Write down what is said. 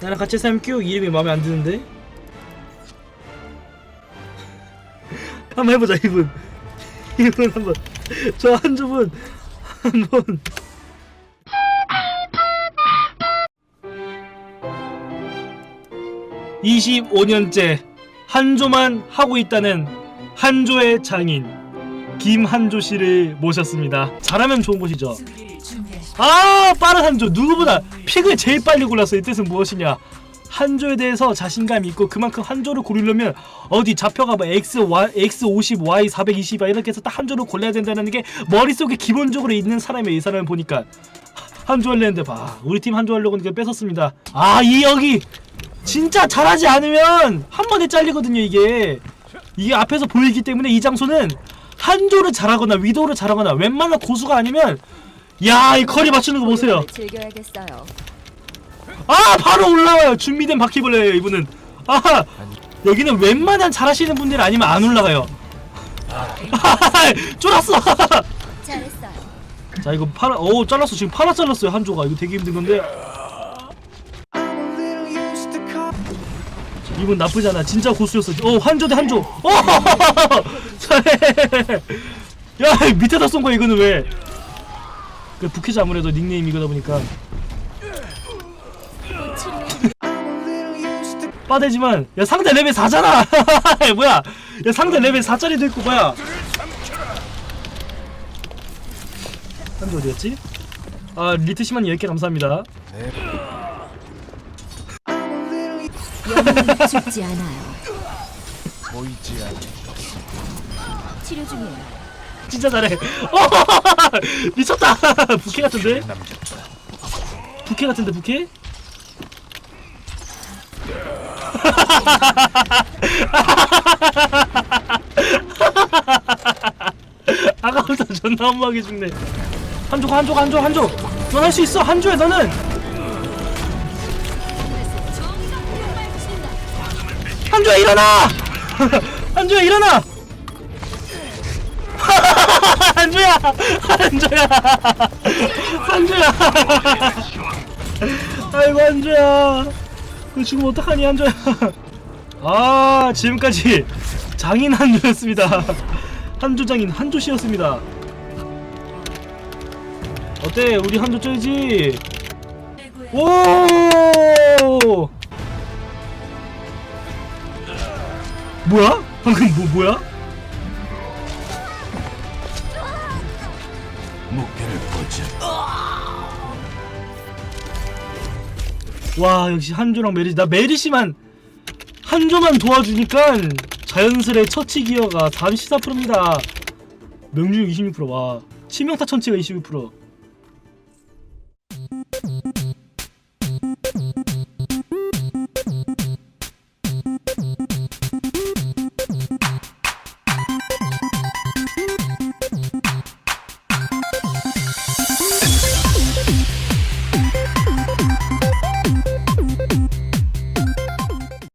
나랑 같이 살면 끼우 이름이 마음에 안 드는데? 한번 해보자 이분 이분 한번 저 한주분 한번 25년째 한조만 하고 있다는 한조의 장인 김한조 씨를 모셨습니다. 잘하면 좋은 곳이죠. 아 빠른 한조. 누구보다 픽을 제일 빨리 골랐어 이 뜻은 무엇이냐? 한조에 대해서 자신감이 있고 그만큼 한조를 고르려면 어디 좌표가 뭐 X, Y, X50, Y 420 이렇게 해서 딱 한조를 골라야 된다는 게 머릿속에 기본적으로 있는 사람이에요 이 사람을 보니까. 한조 할려는데 봐. 우리 팀 한조 하려고 하니까 뺏었습니다. 아 이 여기 진짜 잘하지 않으면 한 번에 잘리거든요 이게. 이게 앞에서 보이기 때문에 이 장소는 한조를 잘하거나 위도를 잘하거나 웬만한 고수가 아니면 야 이 커리 맞추는 거 보세요. 즐겨야겠어요. 아 바로 올라와요. 준비된 바퀴벌레예요 이분은. 아 여기는 웬만한 잘하시는 분들 아니면 안 올라가요. 쫄았어. 잘했어요. 자 이거 파라 오 잘랐어. 지금 파라 잘랐어요 한 조가 이거 되게 힘든 건데. 자, 이분 나쁘지 않아. 진짜 고수였어. 어 한 조 대 한 조. 어! 잘해. 야 밑에다 쏜 거야 이거는 왜 그 부캐자 아무래도 닉네임 이거다 보니까 빠대지만 야 상대 레벨 4잖아 뭐야 야 상대 레벨 4짜리도 있고 뭐야 한조 어디였지? 아 리트 시마님 10개 감사합니다 영웅은 죽지 않아요. 보이지 않는 치료 중이에요. 진짜 잘해. 어, 미쳤다. 부캐 같은데? 부캐 같은데 부캐? 아까부터 존나 엄하게 죽네. 한조 한조 한조 한조. 넌할 수 있어 한조야 너는. 한조야 일어나! 한조야 일어나 한조야! 한조야! 한조야! 아이고 한조야! 너 지금 어떡하니 한조야? 아 지금까지 장인 한조였습니다. 한조 장인 한조 씨였습니다. 어때? 우리 한조 쩔지? 오! 뭐야? 방금 뭐 뭐야 목표를 보자. 와 역시 한조랑 메리시. 나 메리시만 한조만 도와주니까 자연스레 처치 기어가 34%입니다. 명중률 26%와 치명타 천치가 22%